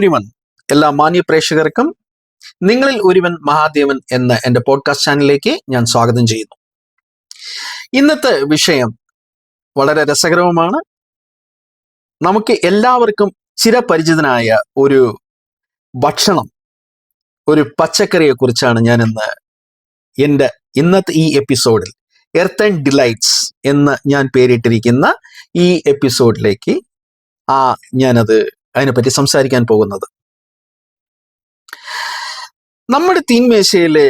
Everyone എല്ലാ മാന്യ പ്രേക്ഷകർക്കും നിങ്ങളിൽ ഒരുവൻ മഹാദേവൻ എന്ന എന്റെ പോഡ്കാസ്റ്റ് ചാനലിലേക്ക് ഞാൻ സ്വാഗതം ചെയ്യുന്നു. ഇന്നത്തെ വിഷയം വളരെ രസകരവുമാണ്. നമുക്ക് എല്ലാവർക്കും ചിരപരിചിതനായ ഒരു ഭക്ഷണം ഒരു പച്ചക്കറിയെ കുറിച്ചാണ് ഞാൻ ഇന്ന് എന്റെ ഇന്നത്തെ ഈ എപ്പിസോഡിൽ എർത്ത് ആൻഡ് ഡിലൈറ്റ്സ് എന്ന് ഞാൻ പേരിട്ടിരിക്കുന്ന ഈ എപ്പിസോഡിലേക്ക് ആ ഞാനത് അതിനെപ്പറ്റി സംസാരിക്കാൻ പോകുന്നത്. നമ്മുടെ തീൻമേശയിലെ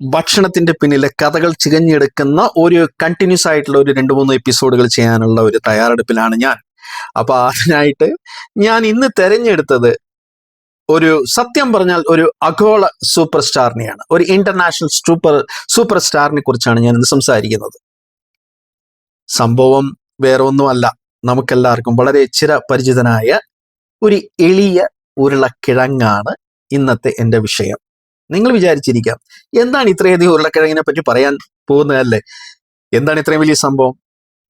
ഭക്ഷണത്തിന്റെ പിന്നിലെ കഥകൾ ചികഞ്ഞെടുക്കുന്ന ഒരു കണ്ടിന്യൂസ് ആയിട്ടുള്ള ഒരു രണ്ട് മൂന്ന് എപ്പിസോഡുകൾ ചെയ്യാനുള്ള ഒരു തയ്യാറെടുപ്പിലാണ് ഞാൻ. അപ്പൊ അതിനായിട്ട് ഞാൻ ഇന്ന് തെരഞ്ഞെടുത്തത് ഒരു സത്യം പറഞ്ഞാൽ ഒരു അഗോള സൂപ്പർ സ്റ്റാറിനെയാണ് ഒരു ഇന്റർനാഷണൽ സൂപ്പർ സൂപ്പർ സ്റ്റാറിനെ കുറിച്ചാണ് ഞാൻ ഇന്ന് സംസാരിക്കുന്നത്. സംഭവം വേറെ ഒന്നുമല്ല നമുക്കെല്ലാവർക്കും വളരെ ചിരപരിചിതനായ ഒരു എളിയ ഉരുളക്കിഴങ്ങാണ് ഇന്നത്തെ എന്റെ വിഷയം. നിങ്ങൾ വിചാരിച്ചിരിക്കാം എന്താണ് ഇത്രയധികം ഉരുളക്കിഴങ്ങിനെ പറ്റി പറയാൻ പോകുന്നതല്ലേ എന്താണ് ഇത്രയും വലിയ സംഭവം?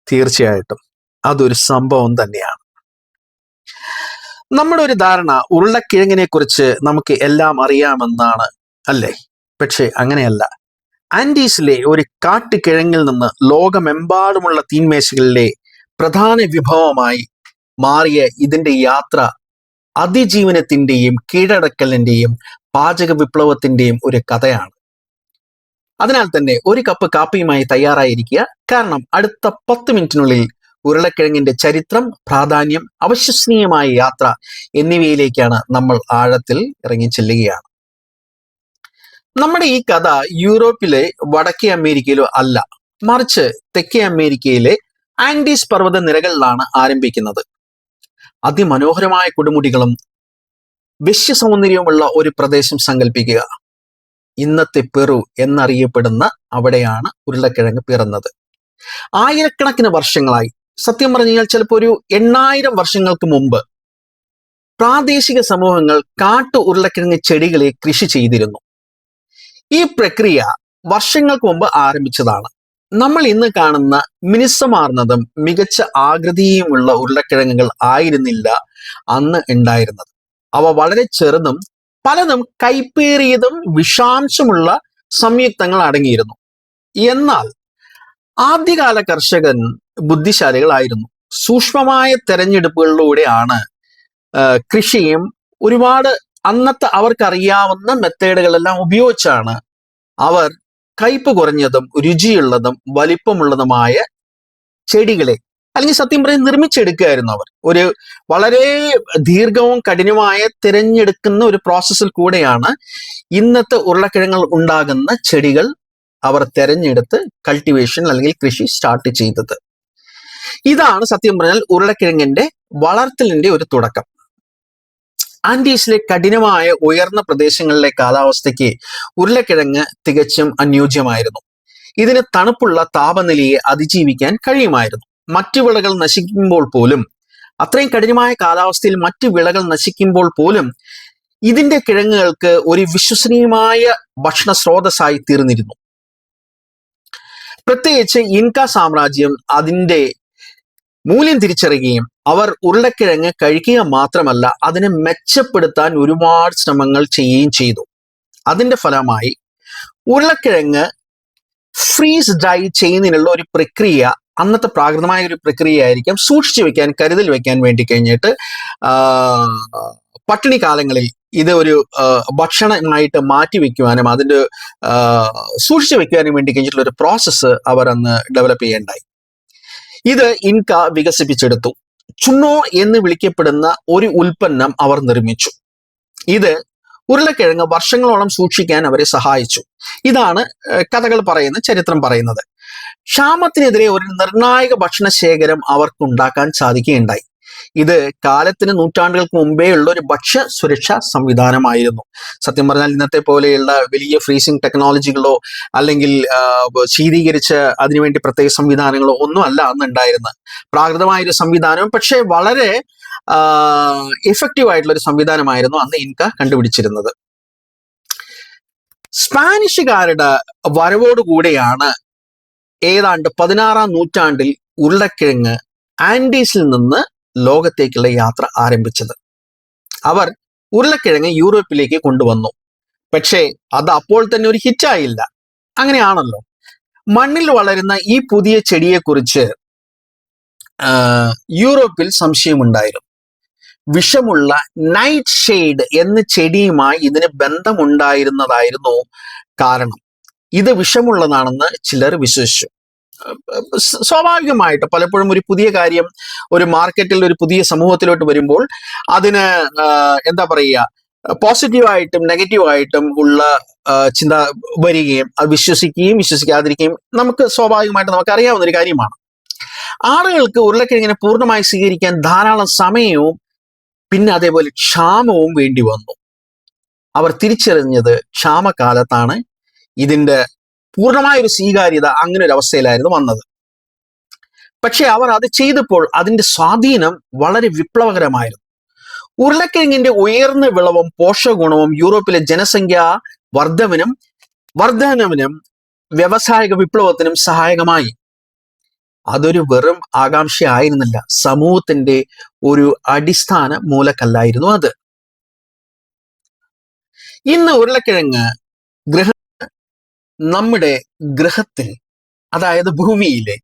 തീർച്ചയായിട്ടും അതൊരു സംഭവം തന്നെയാണ്. നമ്മുടെ ഒരു ധാരണ ഉരുളക്കിഴങ്ങിനെ കുറിച്ച് നമുക്ക് എല്ലാം അറിയാമെന്നാണ് അല്ലേ? പക്ഷെ അങ്ങനെയല്ല. ആൻഡീസിലെ ഒരു കാട്ടുകിഴങ്ങിൽ നിന്ന് ലോകമെമ്പാടുമുള്ള തീൻമേശകളിലെ പ്രധാന വിഭവമായി മാറിയ ഇതിന്റെ യാത്ര അതിജീവനത്തിന്റെയും കീഴടക്കലിന്റെയും പാചക വിപ്ലവത്തിന്റെയും ഒരു കഥയാണ്. അതിനാൽ തന്നെ ഒരു കപ്പ് കാപ്പിയുമായി തയ്യാറായിരിക്കുക. കാരണം അടുത്ത പത്ത് മിനിറ്റിനുള്ളിൽ ഉരുളക്കിഴങ്ങിന്റെ ചരിത്രം പ്രാധാന്യം അവിശ്വസനീയമായ യാത്ര എന്നിവയിലേക്കാണ് നമ്മൾ ആഴത്തിൽ ഇറങ്ങി ചെല്ലുകയാണ്. നമ്മുടെ ഈ കഥ യൂറോപ്പിലെ വടക്കേ അമേരിക്കയിലോ അല്ല മറിച്ച് തെക്കേ അമേരിക്കയിലെ ആൻഡീസ് പർവത നിരകളിലാണ് ആരംഭിക്കുന്നത്. അതിമനോഹരമായ കൊടുമുടികളും വശ്യസൗന്ദര്യവുമുള്ള ഒരു പ്രദേശം സങ്കല്പിക്കുക ഇന്നത്തെ പെറു എന്നറിയപ്പെടുന്ന അവിടെയാണ് ഉരുളക്കിഴങ്ങ് പിറന്നത്. ആയിരക്കണക്കിന് വർഷങ്ങളായി സത്യം പറഞ്ഞു കഴിഞ്ഞാൽ ചിലപ്പോൾ ഒരു എണ്ണായിരം വർഷങ്ങൾക്ക് മുമ്പ് പ്രാദേശിക സമൂഹങ്ങൾ കാട്ടു ഉരുളക്കിഴങ്ങ് ചെടികളെ കൃഷി ചെയ്തിരുന്നു. ഈ പ്രക്രിയ വർഷങ്ങൾക്ക് മുമ്പ് ആരംഭിച്ചതാണ്. നമ്മൾ ഇന്ന് കാണുന്ന മിനുസമാർന്നതും മികച്ച ആകൃതിയുമുള്ള ഉരുളക്കിഴങ്ങുകൾ ആയിരുന്നില്ല അന്ന് ഉണ്ടായിരുന്നത്. അവ വളരെ ചെറുതും പലതും കൈപ്പേറിയതും വിഷാംശമുള്ള സംയുക്തങ്ങൾ അടങ്ങിയിരുന്നു. എന്നാൽ ആദ്യകാല കർഷകൻ ബുദ്ധിശാലികളായിരുന്നു. സൂക്ഷ്മമായ തെരഞ്ഞെടുപ്പുകളിലൂടെയാണ് കൃഷിയും ഒരുപാട് അന്നത്തെ അവർക്കറിയാവുന്ന മെത്തേഡുകളെല്ലാം ഉപയോഗിച്ചാണ് അവർ കയ്പ് കുറഞ്ഞതും രുചിയുള്ളതും വലിപ്പമുള്ളതുമായ ചെടികളെ അല്ലെങ്കിൽ സത്യം പറഞ്ഞ് നിർമ്മിച്ചെടുക്കുകയായിരുന്നു അവർ. ഒരു വളരെ ദീർഘവും കഠിനവുമായ തിരഞ്ഞെടുക്കുന്ന ഒരു പ്രോസസ്സിൽ കൂടെയാണ് ഇന്നത്തെ ഉരുളക്കിഴങ്ങൾ ഉണ്ടാകുന്ന ചെടികൾ അവർ തിരഞ്ഞെടുത്ത് കൾട്ടിവേഷൻ അല്ലെങ്കിൽ കൃഷി സ്റ്റാർട്ട് ചെയ്തത്. ഇതാണ് സത്യം പറഞ്ഞാൽ ഉരുളക്കിഴങ്ങിന്റെ വളർത്തലിന്റെ ഒരു തുടക്കം. ആൻഡീസിലെ കഠിനമായ ഉയർന്ന പ്രദേശങ്ങളിലെ കാലാവസ്ഥയ്ക്ക് ഉരുളക്കിഴങ്ങ് തികച്ചും അനുയോജ്യമായിരുന്നു. ഇതിന് തണുപ്പുള്ള താപനിലയെ അതിജീവിക്കാൻ കഴിയുമായിരുന്നു. മറ്റു വിളകൾ നശിക്കുമ്പോൾ പോലും അത്രയും കഠിനമായ കാലാവസ്ഥയിൽ മറ്റു വിളകൾ നശിക്കുമ്പോൾ പോലും ഇതിന്റെ കിഴങ്ങുകൾക്ക് ഒരു വിശ്വസനീയമായ ഭക്ഷണ സ്രോതസ്സായി തീർന്നിരുന്നു. പ്രത്യേകിച്ച് ഇൻക സാമ്രാജ്യം അതിന്റെ മൂല്യം തിരിച്ചറിയുകയും അവർ ഉരുളക്കിഴങ്ങ് കഴിക്കുക മാത്രമല്ല അതിനെ മെച്ചപ്പെടുത്താൻ ഒരുപാട് ശ്രമങ്ങൾ ചെയ്യുകയും ചെയ്തു. അതിന്റെ ഫലമായി ഉരുളക്കിഴങ്ങ് ഫ്രീസ് ഡ്രൈ ചെയ്യുന്നതിനുള്ള ഒരു പ്രക്രിയ അന്നത്തെ പ്രാകൃതമായ ഒരു പ്രക്രിയ ആയിരിക്കാം സൂക്ഷിച്ചു വെക്കാൻ കരുതൽ വെക്കാൻ വേണ്ടി കഴിഞ്ഞിട്ട് പട്ടിണി കാലങ്ങളിൽ ഇത് ഒരു ഭക്ഷണമായിട്ട് മാറ്റി വെക്കുവാനും അതിന്റെ സൂക്ഷിച്ചു വെക്കുവാനും വേണ്ടി കഴിഞ്ഞിട്ടുള്ള ഒരു പ്രോസസ്സ് അവർ അന്ന് ഡെവലപ്പ് ചെയ്യേണ്ടായി ഇത് ഇൻക വികസിപ്പിച്ചെടുത്തു. ചുണ്ണോ എന്ന് വിളിക്കപ്പെടുന്ന ഒരു ഉൽപ്പന്നം അവർ നിർമ്മിച്ചു. ഇത് ഉരുളക്കിഴങ്ങ് വർഷങ്ങളോളം സൂക്ഷിക്കാൻ അവരെ സഹായിച്ചു. ഇതാണ് കഥകൾ പറയുന്ന ചരിത്രം പറയുന്നത്. ക്ഷാമത്തിനെതിരെ ഒരു നിർണായക ഭക്ഷണ ശേഖരം അവർക്ക് ഉണ്ടാക്കാൻ സാധിക്കുകയുണ്ടായി. ഇത് കാലത്തിന് നൂറ്റാണ്ടുകൾക്ക് മുമ്പേ ഉള്ള ഒരു ഭക്ഷ്യ സുരക്ഷാ സംവിധാനമായിരുന്നു. സത്യം പറഞ്ഞാൽ ഇന്നത്തെ പോലെയുള്ള വലിയ ഫ്രീസിംഗ് ടെക്നോളജികളോ അല്ലെങ്കിൽ ശീതീകരിച്ച അതിനുവേണ്ടി പ്രത്യേക സംവിധാനങ്ങളോ ഒന്നും അല്ല അന്ന് ഉണ്ടായിരുന്നത് പ്രാകൃതമായ ഒരു സംവിധാനം പക്ഷേ വളരെ എഫക്റ്റീവ് ആയിട്ടുള്ള ഒരു സംവിധാനമായിരുന്നു അന്ന് ഇൻക കണ്ടുപിടിച്ചിരുന്നത്. സ്പാനിഷുകാരുടെ വരവോടുകൂടെയാണ് ഏതാണ്ട് പതിനാറാം നൂറ്റാണ്ടിൽ ഉരുളക്കിഴങ്ങ് ആൻഡീസിൽ നിന്ന് ലോകത്തേക്കുള്ള യാത്ര ആരംഭിച്ചത്. അവർ ഉരുളക്കിഴങ്ങ് യൂറോപ്പിലേക്ക് കൊണ്ടുവന്നു. പക്ഷേ അത് അപ്പോൾ തന്നെ ഒരു ഹിറ്റായില്ല അങ്ങനെയാണല്ലോ. മണ്ണിൽ വളരുന്ന ഈ പുതിയ ചെടിയെക്കുറിച്ച് യൂറോപ്പിൽ സംശയമുണ്ടായിരുന്നു. വിഷമുള്ള നൈറ്റ് ഷെയ്ഡ് എന്ന ചെടിയുമായി ഇതിന് ബന്ധമുണ്ടായിരുന്നതായിരുന്നു കാരണം. ഇത് വിഷമുള്ളതാണെന്ന് ചിലർ വിശ്വസിച്ചു. സ്വാഭാവികമായിട്ട് പലപ്പോഴും ഒരു പുതിയ കാര്യം ഒരു മാർക്കറ്റിൽ ഒരു പുതിയ സമൂഹത്തിലോട്ട് വരുമ്പോൾ അതിന് എന്താ പറയുക പോസിറ്റീവായിട്ടും നെഗറ്റീവായിട്ടും ഉള്ള ചിന്ത വരികയും അത് വിശ്വസിക്കുകയും വിശ്വസിക്കാതിരിക്കുകയും നമുക്ക് സ്വാഭാവികമായിട്ട് നമുക്ക് അറിയാവുന്ന ഒരു കാര്യമാണ്. ആളുകൾക്ക് ഉരുളക്കിഴങ്ങിനെ പൂർണമായി സ്വീകരിക്കാൻ ധാരാളം സമയവും പിന്നെ അതേപോലെ ക്ഷാമവും വേണ്ടി വന്നു. അവർ തിരിച്ചറിഞ്ഞത് ക്ഷാമകാലത്താണ് ഇതിന്റെ പൂർണമായ ഒരു സ്വീകാര്യത അങ്ങനെ ഒരു അവസ്ഥയിലായിരുന്നു വന്നത്. പക്ഷെ അവർ അത് ചെയ്തപ്പോൾ അതിന്റെ സ്വാധീനം വളരെ വിപ്ലവകരമായിരുന്നു. ഉരുളക്കിഴങ്ങിന്റെ ഉയർന്ന വിളവും പോഷകഗുണവും യൂറോപ്പിലെ ജനസംഖ്യാ വർദ്ധവനും വർധനവിനും വ്യവസായിക വിപ്ലവത്തിനും സഹായകമായി. അതൊരു വെറും ആകാംക്ഷ ആയിരുന്നില്ല സമൂഹത്തിന്റെ ഒരു അടിസ്ഥാന മൂലക്കല്ലായിരുന്നു അത്. ഇന്ന് ഉരുളക്കിഴങ്ങ് ഗൃഹ നമ്മുടെ ഗ്രഹത്തിൽ അതായത് ഭൂമിയിലെ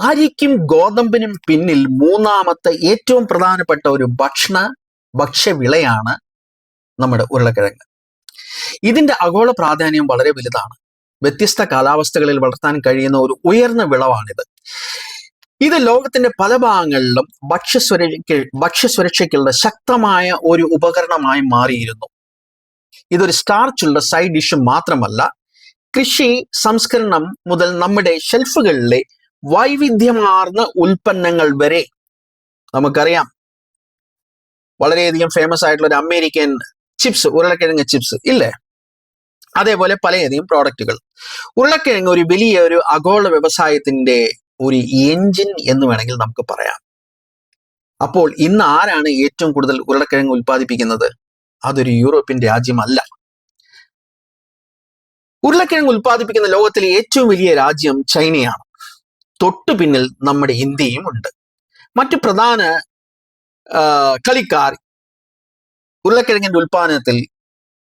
അരിക്കും ഗോതമ്പിനും പിന്നിൽ മൂന്നാമത്തെ ഏറ്റവും പ്രധാനപ്പെട്ട ഒരു ഭക്ഷണ ഭക്ഷ്യവിളയാണ് നമ്മുടെ ഉരുളക്കിഴങ്ങ്. ഇതിന്റെ ആഗോള പ്രാധാന്യം വളരെ വലുതാണ്. വ്യത്യസ്ത കാലാവസ്ഥകളിൽ വളർത്താൻ കഴിയുന്ന ഒരു ഉയർന്ന വിളവാണിത്. ഇത് ലോകത്തിന്റെ പല ഭാഗങ്ങളിലും ഭക്ഷ്യസുരക്ഷ ഭക്ഷ്യസുരക്ഷയ്ക്കുള്ള ശക്തമായ ഒരു ഉപകരണമായി മാറിയിരുന്നു. ഇതൊരു സ്റ്റാർച്ചുള്ള സൈഡ് ഡിഷ് മാത്രമല്ല കൃഷി സംസ്കരണം മുതൽ നമ്മുടെ ഷെൽഫുകളിലെ വൈവിധ്യമാർന്ന ഉൽപ്പന്നങ്ങൾ വരെ നമുക്കറിയാം. വളരെയധികം ഫേമസ് ആയിട്ടുള്ള ഒരു അമേരിക്കൻ ചിപ്സ് ഉരുളക്കിഴങ്ങ് ചിപ്സ് ഇല്ലേ? അതേപോലെ പലയധികം പ്രോഡക്റ്റുകൾ ഉരുളക്കിഴങ്ങ് ഒരു വലിയ ഒരു ആഗോള വ്യവസായത്തിന്റെ ഒരു എഞ്ചിൻ എന്ന് വേണമെങ്കിൽ നമുക്ക് പറയാം. അപ്പോൾ ഇന്ന് ആരാണ് ഏറ്റവും കൂടുതൽ ഉരുളക്കിഴങ്ങ് ഉൽപ്പാദിപ്പിക്കുന്നത്? അതൊരു യൂറോപ്യൻ രാജ്യമല്ല. ഉരുളക്കിഴങ്ങ് ഉൽപ്പാദിപ്പിക്കുന്ന ലോകത്തിലെ ഏറ്റവും വലിയ രാജ്യം ചൈനയാണ്. തൊട്ടു പിന്നിൽ നമ്മുടെ ഇന്ത്യയും ഉണ്ട്. മറ്റു പ്രധാന കളിക്കാർ ഉരുളക്കിഴങ്ങിന്റെ ഉൽപാദനത്തിൽ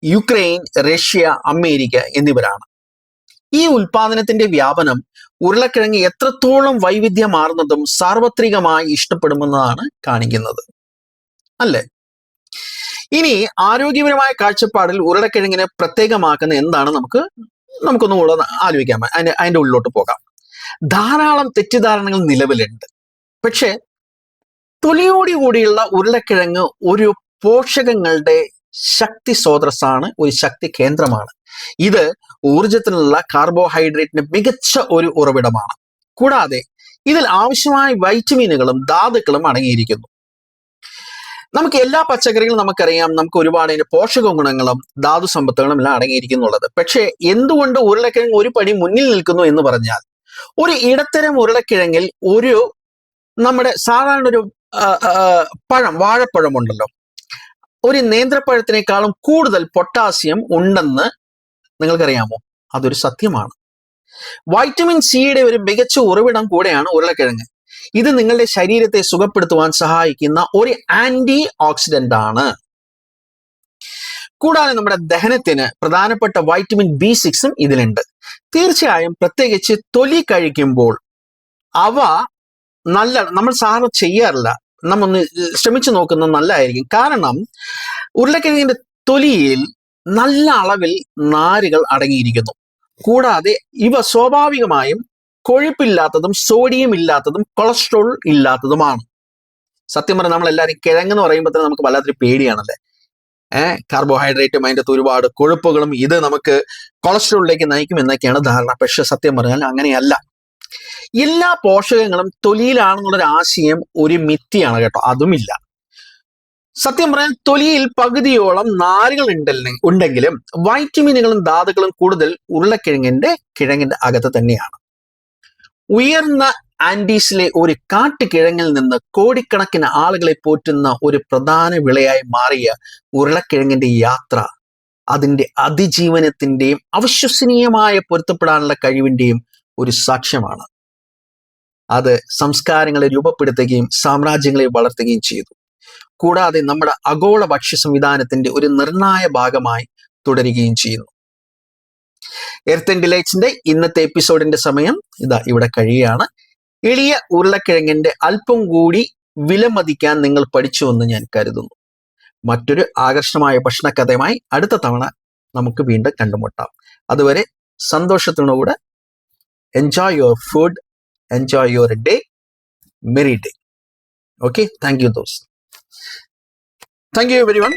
യുക്രൈൻ റഷ്യ അമേരിക്ക എന്നിവരാണ്. ഈ ഉൽപാദനത്തിന്റെ വ്യാപനം ഉരുളക്കിഴങ്ങ് എത്രത്തോളം വൈവിധ്യമാർന്നതും സാർവത്രികമായി ഇഷ്ടപ്പെടുമെന്നതാണ് കാണിക്കുന്നത്. അല്ലേ? ഇനി ആരോഗ്യപരമായ കാഴ്ചപ്പാടിൽ ഉരുളക്കിഴങ്ങിനെ പ്രത്യേകമാക്കുന്ന എന്താണ് നമുക്ക് നമുക്കൊന്നും കൂടെ ആലോചിക്കാം. അതിന് അതിന്റെ ഉള്ളിലോട്ട് പോകാം. ധാരാളം തെറ്റിദ്ധാരണകൾ നിലവിലുണ്ട്. പക്ഷേ തൊലിയോടി കൂടിയുള്ള ഉരുളക്കിഴങ്ങ് ഒരു പോഷകങ്ങളുടെ ശക്തി സ്രോതസ്സാണ് ഒരു ശക്തി കേന്ദ്രമാണ്. ഇത് ഊർജത്തിനുള്ള കാർബോഹൈഡ്രേറ്റിന് മികച്ച ഒരു ഉറവിടമാണ്. കൂടാതെ ഇതിൽ ആവശ്യമായ വൈറ്റമിനുകളും ധാതുക്കളും അടങ്ങിയിരിക്കുന്നു. നമുക്ക് എല്ലാ പച്ചക്കറികളും നമുക്കറിയാം. നമുക്ക് ഒരുപാട് അതിന്റെ പോഷക ഗുണങ്ങളും ധാതു സമ്പത്തുകളും എല്ലാം അടങ്ങിയിരിക്കുന്നുള്ളത്. പക്ഷേ എന്തുകൊണ്ട് ഉരുളക്കിഴങ്ങ് ഒരു പടി മുന്നിൽ നിൽക്കുന്നു എന്ന് പറഞ്ഞാൽ ഒരു ഇടത്തരം ഉരുളക്കിഴങ്ങിൽ ഒരു നമ്മുടെ സാധാരണ ഒരു പഴം വാഴപ്പഴം ഉണ്ടല്ലോ. ഒരു നേന്ത്രപ്പഴത്തിനേക്കാളും കൂടുതൽ പൊട്ടാസ്യം ഉണ്ടെന്ന് നിങ്ങൾക്കറിയാമോ? അതൊരു സത്യമാണ്. വൈറ്റമിൻ സിയുടെ ഒരു മികച്ച ഉറവിടം കൂടെയാണ് ഉരുളക്കിഴങ്ങ്. ഇത് നിങ്ങളുടെ ശരീരത്തെ സുഖപ്പെടുത്തുവാൻ സഹായിക്കുന്ന ഒരു ആന്റി ഓക്സിഡന്റ് ആണ്. കൂടാതെ നമ്മുടെ ദഹനത്തിന് പ്രധാനപ്പെട്ട വൈറ്റമിൻ ബി സിക്സും ഇതിലുണ്ട്. തീർച്ചയായും പ്രത്യേകിച്ച് തൊലി കഴിക്കുമ്പോൾ അവ നല്ല നമ്മൾ സാധാരണ ചെയ്യാറില്ല. നമ്മൊന്ന് ശ്രമിച്ചു നോക്കുന്നത് നല്ലതായിരിക്കും. കാരണം ഉരുളക്കിഴങ്ങിന്റെ തൊലിയിൽ നല്ല അളവിൽ നാരുകൾ അടങ്ങിയിരിക്കുന്നു. കൂടാതെ ഇവ സ്വാഭാവികമായും കൊഴുപ്പില്ലാത്തതും സോഡിയം ഇല്ലാത്തതും കൊളസ്ട്രോൾ ഇല്ലാത്തതുമാണ്. സത്യം പറഞ്ഞാൽ നമ്മൾ എല്ലാവരും കിഴങ്ങെന്ന് പറയുമ്പോൾ തന്നെ നമുക്ക് വല്ലാത്തൊരു പേടിയാണല്ലേ? ഏഹ് കാർബോഹൈഡ്രേറ്റും അതിന്റെ ഒരുപാട് കൊഴുപ്പുകളും ഇത് നമുക്ക് കൊളസ്ട്രോളിലേക്ക് നയിക്കും എന്നൊക്കെയാണ് ധാരണ. പക്ഷെ സത്യം പറഞ്ഞാൽ അങ്ങനെയല്ല. എല്ലാ പോഷകങ്ങളും തൊലിയിലാണെന്നുള്ളൊരു ആശയം ഒരു മിത്തിയാണ് കേട്ടോ. അതുമില്ല. സത്യം പറഞ്ഞാൽ തൊലിയിൽ പകുതിയോളം നാരുകൾ ഉണ്ടെങ്കിലും വൈറ്റമിനുകളും ധാതുക്കളും കൂടുതൽ ഉരുളക്കിഴങ്ങിന്റെ കിഴങ്ങിന്റെ അകത്ത് തന്നെയാണ്. ഉയർന്ന ആൻഡീസിലെ ഒരു കാട്ടുകിഴങ്ങിൽ നിന്ന് കോടിക്കണക്കിന് ആളുകളെ പോറ്റുന്ന ഒരു പ്രധാന വിളയായി മാറിയ ഉരുളക്കിഴങ്ങിന്റെ യാത്ര അതിന്റെ അതിജീവനത്തിന്റെയും അവിശ്വസനീയമായ പൊരുത്തപ്പെടാനുള്ള കഴിവിന്റെയും ഒരു സാക്ഷ്യമാണ്. അത് സംസ്കാരങ്ങളെ രൂപപ്പെടുത്തുകയും സാമ്രാജ്യങ്ങളെ വളർത്തുകയും ചെയ്തു. കൂടാതെ നമ്മുടെ ആഗോള ഭക്ഷ്യ സംവിധാനത്തിന്റെ ഒരു നിർണായ ഭാഗമായി തുടരുകയും ചെയ്യുന്നു. എർത്ത് ആൻഡ് ഡിലൈറ്റ്സിന്റെ ഇന്നത്തെ എപ്പിസോഡിന്റെ സമയം ഇതാ ഇവിടെ കഴിയുകയാണ്. എളിയ ഉരുളക്കിഴങ്ങിന്റെ അല്പം കൂടി വിലമതിക്കാൻ നിങ്ങൾ പഠിച്ചുവെന്ന് ഞാൻ കരുതുന്നു. മറ്റൊരു ആകർഷണമായ ഭക്ഷണക്കഥയുമായി അടുത്ത തവണ നമുക്ക് വീണ്ടും കണ്ടുമുട്ടാം. അതുവരെ സന്തോഷത്തിനോടെ enjoy your food enjoy your day merry day okay thank you those thank you everyone